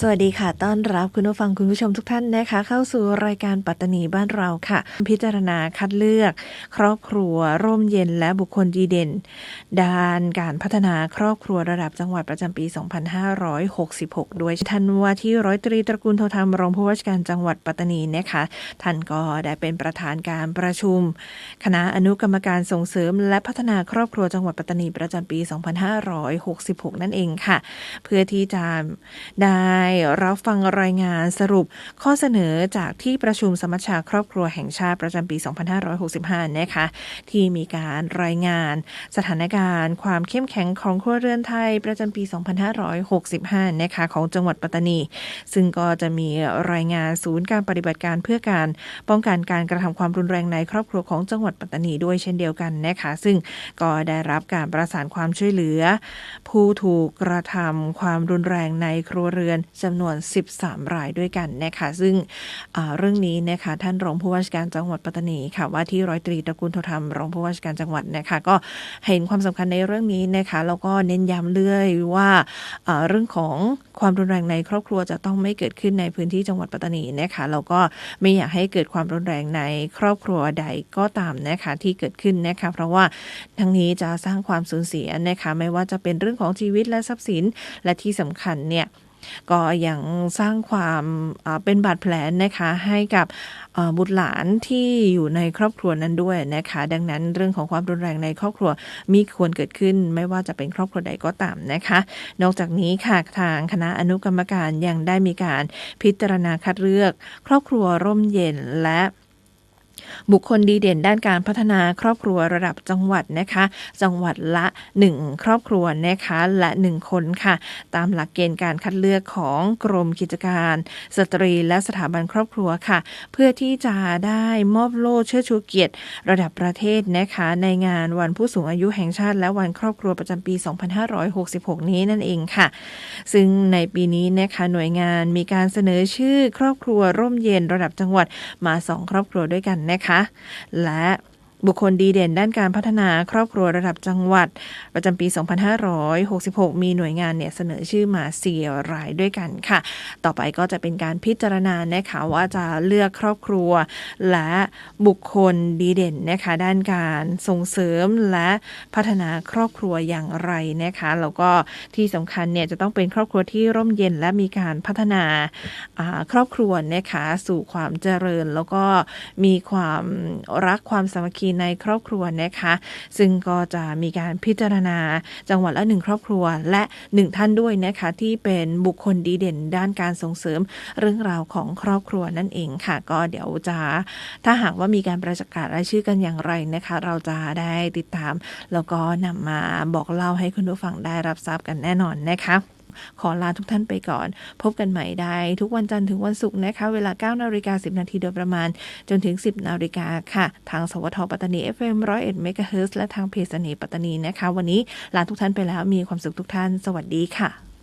สวัสดีค่ะ ต้อนรับคุณผู้ฟังคุณผู้ชมทุกท่านนะคะ เข้าสู่รายการปัตตานีบ้านเราค่ะ พิจารณาคัดเลือก ครอบครัวร่มเย็นและบุคคลดีเด่น ด้านการพัฒนาครอบครัวระดับจังหวัดประจำปี 2566 ด้วยท่านว่าที่ร้อยตรีตระกูลโทธรรมรองผู้ว่าราชการจังหวัดปัตตานีนะคะ ท่านก็ได้เป็นประธานการประชุม คณะอนุกรรมการส่งเสริม และพัฒนาครอบครัวจังหวัดปัตตานีประจำปี 2566 นั่นเองค่ะ เพื่อที่จะได้รับฟังรายงานสรุปข้อเสนอจากที่ประชุมสมัชชาครอบครัวแห่งชาติประจำปี 2565 นะคะ ที่มีการรายงานสถานการณ์ ความเข้มแข็งของครัวเรือนไทยประจำปี 2565 นะคะของจังหวัดปัตตานี ซึ่งก็จะมีรายงานศูนย์การปฏิบัติการเพื่อการป้องกันการกระทำความรุนแรงในครอบครัวของจังหวัดปัตตานีด้วยเช่นเดียวกันนะคะ ซึ่งก็ได้รับการประสานความช่วยเหลือ ผู้ถูกกระทำความรุนแรงในครัวเรือนจำนวน 13 รายด้วยกันนะคะซึ่งเรื่องนี้นะคะท่านรองผู้ว่าราชการจังหวัดปัตตานีค่ะว่าที่ร้อยตรีตระกูลโทธรรมรองผู้ว่าราชการจังหวัดนะคะก็เห็นความสำคัญในเรื่องนี้นะคะแล้วก็เน้นย้ำเรื่อยว่าเรื่องของความรุนแรงในครอบครัวจะต้องไม่เกิดขึ้นในพื้นที่จังหวัดปัตตานีนะคะแล้วก็ไม่อยากให้เกิดความรุนแรงในครอบครัวใดก็ตามนะคะที่เกิดขึ้นนะคะเพราะว่าทั้งนี้จะสร้างความสูญเสียนะคะไม่ว่าจะเป็นเรื่องของชีวิตและทรัพย์สินและที่สำคัญเนี่ย ก็ยังสร้างความเป็นบาดแผลนะคะให้กับบุตรหลานที่อยู่ในครอบครัวนั้นด้วยนะคะ ดังนั้นเรื่องของความรุนแรงในครอบครัวมีควรเกิดขึ้น ไม่ว่าจะเป็นครอบครัวใดก็ตามนะคะ นอกจากนี้ค่ะทางคณะอนุกรรมการยังได้มีการพิจารณาคัดเลือก ครอบครัวร่มเย็นและ บุคคลดีเด่นด้านการพัฒนาครอบครัวระดับจังหวัดนะคะ จังหวัดละ 1 ครอบครัวนะคะและ 1 คนค่ะ ตามหลักเกณฑ์การคัดเลือกของกรมกิจการ สตรีและสถาบันครอบครัวค่ะ เพื่อที่จะได้มอบโล่เชิดชูเกียรติ ระดับประเทศนะคะ ในงานวันผู้สูงอายุแห่งชาติ และวันครอบครัวประจำปี 2566 นี้นั่นเองค่ะ ซึ่งในปีนี้นะคะหน่วยงานมีการเสนอชื่อครอบครัวร่มเย็นระดับจังหวัดมา 2 ครอบครัวด้วยกันนะคะและ บุคคลดีเด่นด้านการพัฒนาครอบครัวระดับจังหวัด ประจำปี 2566 มีหน่วยงานเนี่ยเสนอชื่อมา4รายด้วยกันค่ะ ต่อไปก็จะเป็นการพิจารณานะคะว่าจะเลือกครอบครัว และบุคคลดีเด่นนะคะด้านการส่งเสริมและพัฒนาครอบครัวอย่างไรนะคะแล้วก็ที่สำคัญเนี่ยจะต้องเป็นครอบครัวที่ร่มเย็นและมีการพัฒนาครอบครัวนะคะสู่ความเจริญ แล้วก็มีความรักความสามัคคีในครอบครัวนะคะ ซึ่งก็จะมีการพิจารณาจังหวัดละหนึ่งครอบครัวและหนึ่งท่านด้วยนะคะที่เป็นบุคคลดีเด่นด้านการส่งเสริมเรื่องราวของครอบครัวนั่นเองค่ะ ก็เดี๋ยวจะถ้าหากว่ามีการประกาศรายชื่อกันอย่างไรนะคะ เราจะได้ติดตาม แล้วก็นำมาบอกเล่าให้คุณผู้ฟังได้รับทราบกันแน่นอนนะคะ ขอลาทุกท่านไปก่อน พบกันใหม่ได้ ทุกวันจันทร์ถึงวันศุกร์นะคะ เวลา9นาฬิกา10 นาทีโดยประมาณ จนถึง 10นาฬิกาค่ะ ทางสวทปัตตานี FM 101เมกะเฮิร์และทางเพจสนีปัตตานีนะคะ วันนี้ลาทุกท่านไปแล้วมีความสุขทุกท่าน สวัสดีค่ะ